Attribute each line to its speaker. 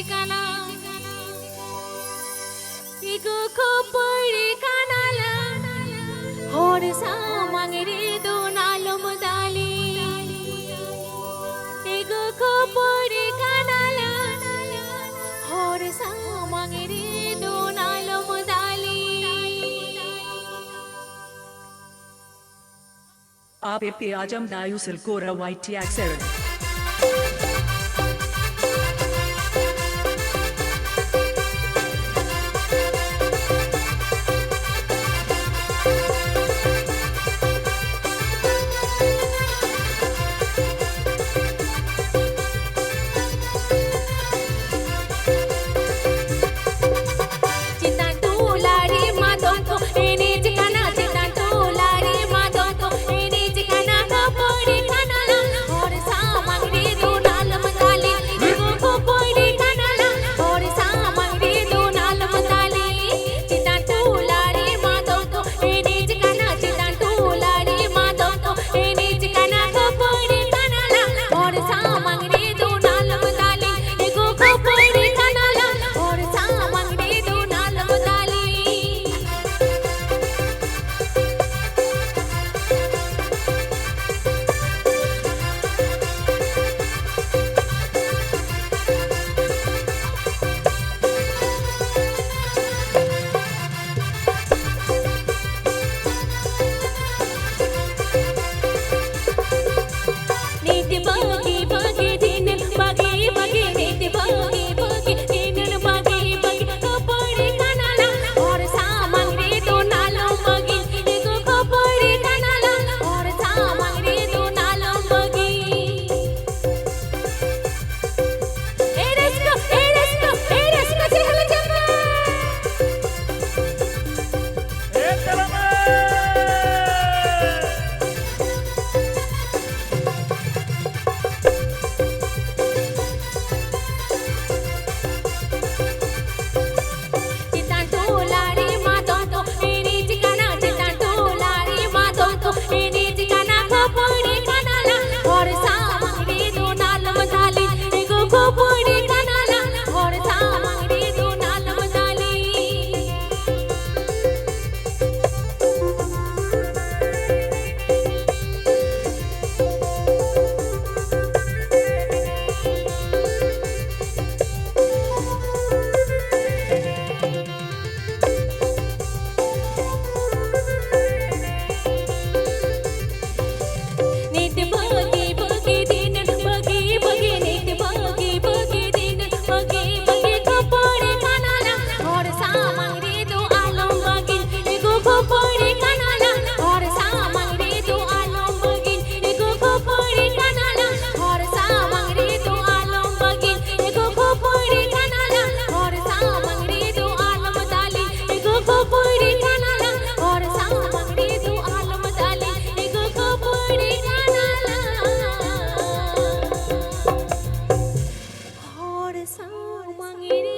Speaker 1: ঠিকানা ইগো খোপড়ি কানালা হর সামাংরে দো নালম দালি ইগো খোপড়ি কানালা হর সামাংরে দো নালম দালি
Speaker 2: आप पे आजम दायु सिलकोरा वाइटी एक्सेरन සාමගේ